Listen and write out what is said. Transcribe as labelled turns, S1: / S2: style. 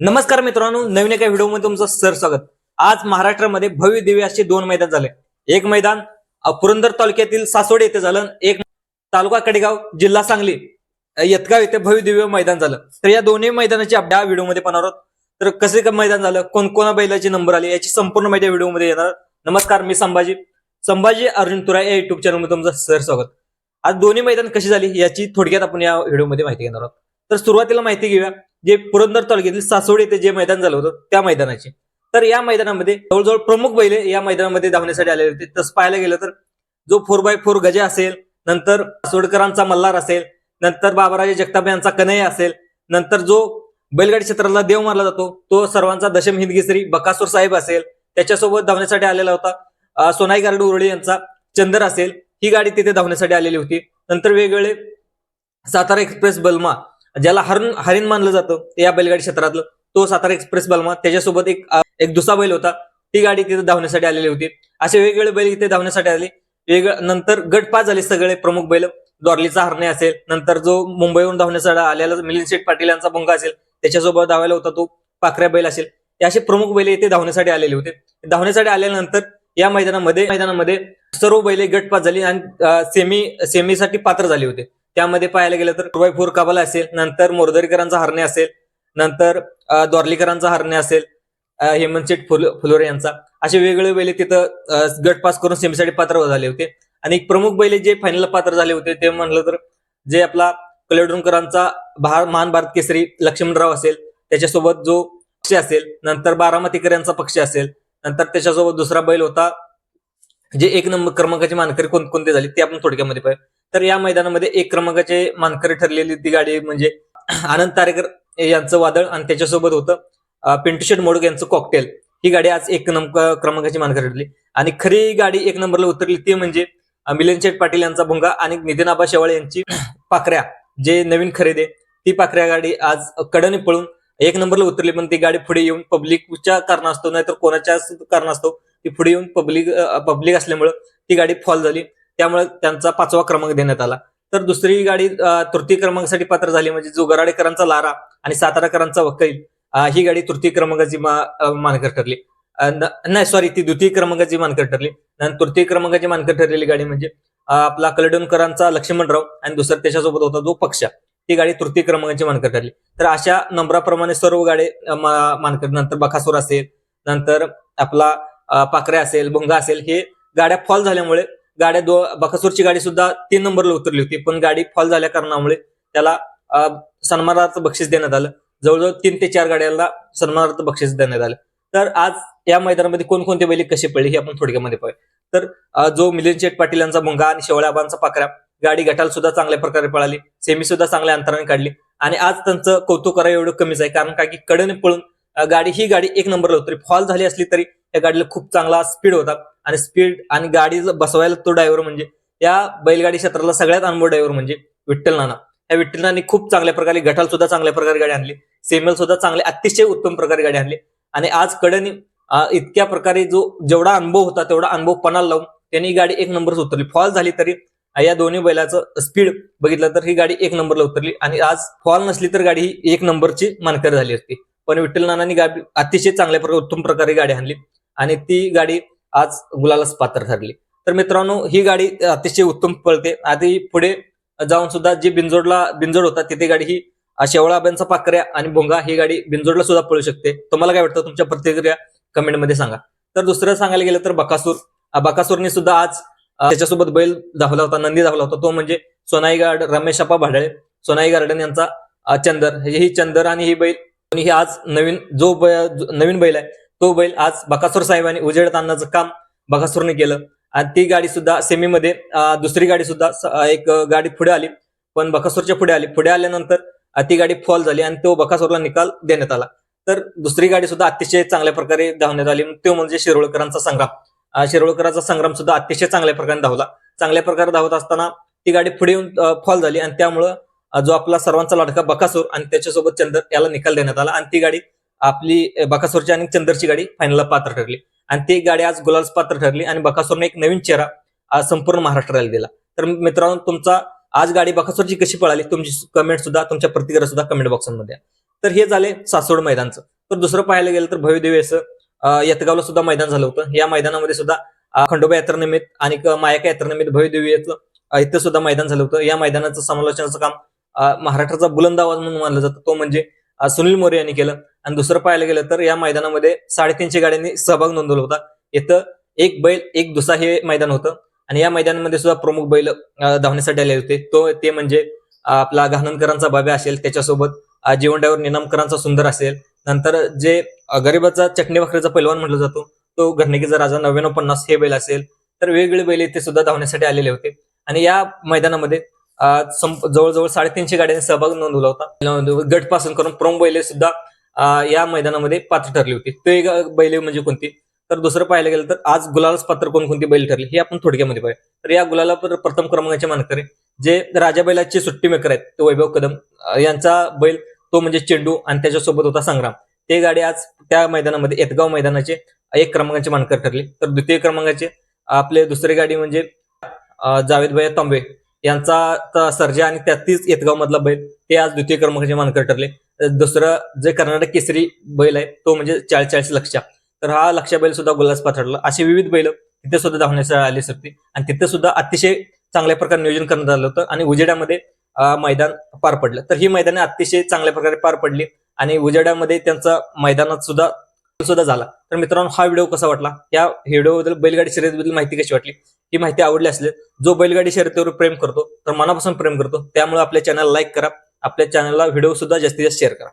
S1: नमस्कार मित्रांनो नवीन एका व्हिडिओमध्ये तुमचं सर स्वागत. आज महाराष्ट्रामध्ये भव्य दिव्य असे दोन मैदान झाले. एक मैदान पुरंदर तालुक्यातील सासवड येथे झालं एक तालुका कडेगाव जिल्हा सांगली यतगाव येथे भव्य दिव्य मैदान झालं. तर या दोन्ही मैदानाची आपण या व्हिडिओमध्ये पाहणार आहोत. तर कसे काय मैदान झालं कोणकोणा बैलाचे नंबर आले याची संपूर्ण माहिती व्हिडिओमध्ये येणार नमस्कार मी संभाजी. संभाजी अर्जुन तुरा या युट्यूब चॅनलमध्ये तुमचं सर स्वागत. आज दोन्ही मैदान कशी झाली याची थोडक्यात आपण या व्हिडिओमध्ये माहिती घेणार आहोत. तर सुरुवातीला माहिती घेऊया. जे पुरंदर तालुक्यातील सासवड येथे जे मैदान झालं होतं त्या मैदानाचे. तर या मैदानामध्ये जवळजवळ प्रमुख बैले या मैदानामध्ये धावण्यासाठी आलेले होते. तसं पाहायला गेलं तर जो फोर बाय फोर गजा असेल नंतर सोडकरांचा मल्हार असेल नंतर बाबाराजे जगताप यांचा कन्हैया असेल नंतर जो बैलगाडी क्षेत्राला देव मानला जातो तो सर्वांचा दशम हिंदगिसरी बकासूर साहेब असेल त्याच्यासोबत धावण्यासाठी आलेला होता सोनाई गारडू उरळे यांचा चंदर असेल ही गाडी तिथे धावण्यासाठी आलेली होती. नंतर वेगवेगळे सातारा एक्सप्रेस बलमा ज्याला हरण हरिण मानलं जातं या बैलगाडी क्षेत्रातलं. तो सातारा एक्सप्रेस बलमा त्याच्यासोबत एक एक दुसरा बैल होता. ती गाडी तिथे धावण्यासाठी आलेली होती. असे वेगवेगळे बैल इथे धावण्यासाठी आले. वेगळं नंतर गट पाच झाले सगळे प्रमुख बैल. डॉर्लीचा हरणे असेल नंतर जो मुंबईवरून धावण्यासाठी आलेला मिलिंद शेठ पाटील यांचा भोंगा असेल त्याच्यासोबत धावायला होता तो पाखऱ्या बैल असेल. हे असे प्रमुख बैल इथे धावण्यासाठी आलेले होते. धावण्यासाठी आल्यानंतर या मैदानामध्ये मैदानामध्ये सर्व बैले गट पास झाली आणि सेमी सेमीसाठी पात्र झाले होते. त्यामध्ये पाहायला गेलं तर बाय फोर कबल असेल नंतर मोरदरीकरांचा हरणे असेल नंतर अं, द्वारलीकरांचा हरणे असेल हेमंत शेठ फुल फुलोरे यांचा. असे वेगवेगळे बैले तिथं गट पास करून सेमीसाठी पात्र झाले होते. आणि एक प्रमुख बैले जे फायनल पात्र झाले होते ते म्हणलं तर जे आपला कलेडूनकरांचा भार महान भारत केसरी लक्ष्मणराव असेल त्याच्यासोबत जो पक्ष असेल नंतर बारामतीकर यांचा पक्ष असेल नंतर त्याच्यासोबत दुसरा बैल होता जे एक नंबर क्रमांकाचे मानकरी कोणकोणते झाले ते आपण थोडक्यामध्ये पाहिजे तर या मैदानामध्ये एक क्रमांकाचे मानकरी ठरलेली ती गाडी म्हणजे आनंद तारेकर यांचं वादळ आणि त्याच्यासोबत होतं पिंटू शेट मोडक यांचं कॉकटेल ही गाडी आज एक नंबर क्रमांकाची मानकरी ठरली. आणि खरी गाडी एक नंबरला उतरली ती म्हणजे अं, शेठ पाटील यांचा भुंगा आणि नितीन आबा शेवाळे यांची पाखऱ्या जे नवीन खरेदी आहे, ती पाखऱ्या गाडी आज कडने पळून एक नंबरला उतरली पण ती गाडी पुढे येऊन पब्लिकच्या कारणास्तव नाहीतर कोणाच्या कारणास्तव ती पुढे येऊन पब्लिक पब्लिक असल्यामुळं ती गाडी फॉल झाली. त्यामुळे त्यांचा पाचवा क्रमांक देण्यात आला. तर दुसरी गाडी तृतीय क्रमांकासाठी पात्र झाली म्हणजे जो गराडेकरांचा लारा आणि साताराकरांचा वकील. ही गाडी तृतीय क्रमांकाची मानकर ठरली. नाही सॉरी ती द्वितीय क्रमांकाची मानकर ठरली. तृतीय क्रमांकाची मानकर ठरलेली गाडी म्हणजे आपला कलडोनकरांचा लक्ष्मणराव आणि दुसरा त्याच्यासोबत होता जो पक्ष. ती गाडी तृतीय क्रमांकाची मानकर ठरली. तर अशा नंबराप्रमाणे सर्व गाडी मानकर नंतर बखासूर असेल नंतर आपला पाखरे असेल भुंगा असेल हे गाड्या फॉल झाल्यामुळे गाड्या दो बकासूरची गाडी सुद्धा तीन नंबरला उतरली होती. पण गाडी फॉल झाल्या कारणामुळे त्याला सन्मानार्थ बक्षीस देण्यात आलं. जवळजवळ तीन ते चार गाड्यांना सन्मानार्थ बक्षीस देण्यात आलं. तर आज या मैदानामध्ये कोणकोणते बैल कसे पडले हे आपण थोडक्यामध्ये पाहूया. तर जो मिलिंद शेठ पाटील यांचा भुंगा आणि शेवळ्याबांचा पाकऱ्या गाडी गटाला सुद्धा चांगल्या प्रकारे पळाली. सेमी सुद्धा चांगल्या अंतराने काढली. आणि आज त्यांचं कौतुक करा एवढं कमीच आहे. कारण का की कडेने पळून गाडी ही गाडी एक नंबरला होती फॉल झाली असली तरी या गाडीला खूप चांगला स्पीड होता. आणि स्पीड आणि गाडी बसवायला तो ड्रायव्हर म्हणजे या बैलगाडी क्षेत्राला सगळ्यात अनुभव ड्रायव्हर म्हणजे विठ्ठल नाना. या विठ्ठल नानी खूप चांगल्या प्रकारे गटाला सुद्धा चांगल्या प्रकारे गाडी आणली. सेमेल सुद्धा चांगले अतिशय उत्तम प्रकारे गाडी आणली. आणि आज कडनी इतक्या प्रकारे जो जेवढा अनुभव होता तेवढा अनुभव पणाला लावून त्यांनी गाडी एक नंबरच उतरली. फॉल झाली तरी या दोन्ही बैलाचं स्पीड बघितलं तर ही गाडी एक नंबरला उतरली. आणि आज फॉल नसली तर गाडी ही एक नंबरची मानकर झाली असती. पण विठ्ठल नानांनी गाडी अतिशय चांगल्या प्रकारे उत्तम प्रकारे गाडी आणली. आणि ती गाडी आज गुलालाच पात्र ठरली. तर मित्रांनो ही गाडी अतिशय उत्तम पळते. आधी पुढे जाऊन सुद्धा जी बिंजोडला बिंजोड होता तिथे गाडी ही शेवळाब्यांचा पाकऱ्या आणि भोंगा ही गाडी बिंजोडला सुद्धा पळू शकते. तुम्हाला काय वाटतं? तुमच्या प्रतिक्रिया कमेंटमध्ये सांगा. तर दुसरं सांगायला गेलं तर बकासूर. बकासूरने सुद्धा आज त्याच्यासोबत बैल धावला होता नंदी धावला होता. तो म्हणजे सोनाई गार्ड रमेश अप्पा भाडळे. सोनाई गार्डन यांचा चंदर. ही चंदर आणि ही बैल. ही आज नवीन जो जो नवीन बैल आहे तो बैल आज बकासूर साहेबांनी उजेडत आणण्याचं काम बकासूरने केलं. आणि ती गाडी सुद्धा सेमीमध्ये दुसरी गाडी सुद्धा एक गाडी पुढे आली. पण बकासूरच्या पुढे आली. पुढे आल्यानंतर ती गाडी फॉल झाली आणि तो बकासूरला निकाल देण्यात आला. तर दुसरी गाडी सुद्धा अतिशय चांगल्या प्रकारे धावण्यात आली. तो म्हणजे शिरोळकरांचा संग्राम. शिरोळकरांचा संग्राम सुद्धा अतिशय चांगल्या प्रकारे धावला. चांगल्या प्रकारे धावत असताना ती गाडी पुढे येऊन फॉल झाली आणि त्यामुळं जो आपला सर्वांचा लाडका बकासूर आणि त्याच्यासोबत चंदर याला निकाल देण्यात आला आणि ती गाडी आपली अं, बकासूरची आणि चंदरची गाडी फायनलला पात्र ठरली. आणि ती गाडी आज गुलाल्स पात्र ठरली आणि बकासूरने एक नवीन चेहरा आज संपूर्ण महाराष्ट्राला दिला. तर मित्रांनो तुमचा आज गाडी बकासूरची कशी पळाली तुमची कमेंट सुद्धा तुमच्या प्रतिक्रिया सुद्धा कमेंट बॉक्समध्ये द्या. तर हे झाले सासवड मैदानचं. तर दुसरं पाहायला गेलं तर भव्यदेवेस यतगावला सुद्धा मैदान झालं होतं. या मैदानामध्ये सुद्धा खंडोबा यात्रेनिमित्त आणि मायाका यात्रेनिमित्त भव्यदेवी इथं सुद्धा मैदान झालं होतं. या मैदानाचं समालोचनाचं काम महाराष्ट्राचा बुलंद आवाज म्हणून मानलं जातं. तो म्हणजे सुनील मोरे यांनी केलं. आणि दुसरं पाहायला गेलं तर या मैदानामध्ये साडेतीनशे गाड्यांनी सहभाग नोंदवला होता. इथं एक बैल एक दुसरा हे मैदान होतं. आणि या मैदानामध्ये सुद्धा प्रमुख बैल धावण्यासाठी आले होते. तो ते म्हणजे आपला घाणनकरांचा बाब्या असेल त्याच्यासोबत अं, जीवनडावर निनामकरांचा सुंदर असेल. नंतर जे गरीबाचा चटणी भाकरीचा पैलवान म्हटला जातो तो घरणिकीचा राजा नव्याण्णव पन्नास हे बैल असेल. तर वेगवेगळे बैल इथे सुद्धा धावण्यासाठी आलेले होते. आणि या मैदानामध्ये जवळजवळ साडेतीनशे गाड्यांनी सहभाग नोंदवला होता. गटपासून करून प्रमुख बैले सुद्धा या मैदानामध्ये पात्र ठरली होती. ते बैल म्हणजे कोणती? तर दुसरं पाहायला गेलं तर आज गुलालच पात्र कोणकोणती बैल ठरली? हे आपण थोडक्यामध्ये पाहिजे तर या गुलाला प्रथम क्रमांकाचे मानकरी जे राजा बैलाचे सुट्टी मेकर आहेत ते वैभव कदम. यांचा बैल तो म्हणजे चेंडू आणि त्याच्यासोबत होता संग्राम. ते गाडी आज त्या मैदानामध्ये येतगाव मैदानाचे एक क्रमांकाचे मानकर ठरले. तर द्वितीय क्रमांकाचे आपले दुसरी गाडी म्हणजे जावेद भैया तांबे. यांचा सर्जा आणि त्या तीच येतगाव मधला बैल ते आज द्वितीय क्रमांकाचे मानकर ठरले. दुसरं जे कर्नाटक केसरी बैल आहे तो म्हणजे चाळीस चाळीस लक्षा तर हा लक्षा बैल सुद्धा गुलास पाथरला. अशी विविध बैल तिथे सुद्धा धावण्यास आली होती आणि तिथे सुद्धा अतिशय चांगल्या प्रकारे नियोजन करण्यात आलं होतं आणि उजेडामध्ये मैदान पार पडलं. तर ही मैदाने अतिशय चांगल्या प्रकारे पार पडली आणि उजेड्यामध्ये त्यांचा मैदानात सुद्धा सुद्धा झाला. तर मित्रांनो हा व्हिडिओ कसा वाटला? या व्हिडिओबद्दल बैलगाडी शर्यतीबद्दल माहिती कशी वाटली? ही माहिती आवडली असेल जो बैलगाडी शर्यतीवर प्रेम करतो तर मनापासून प्रेम करतो. त्यामुळे आपल्या चॅनल लाईक करा. आपल्या चॅनलला व्हिडिओ सुद्धा जास्तीत जास्त शेअर करा.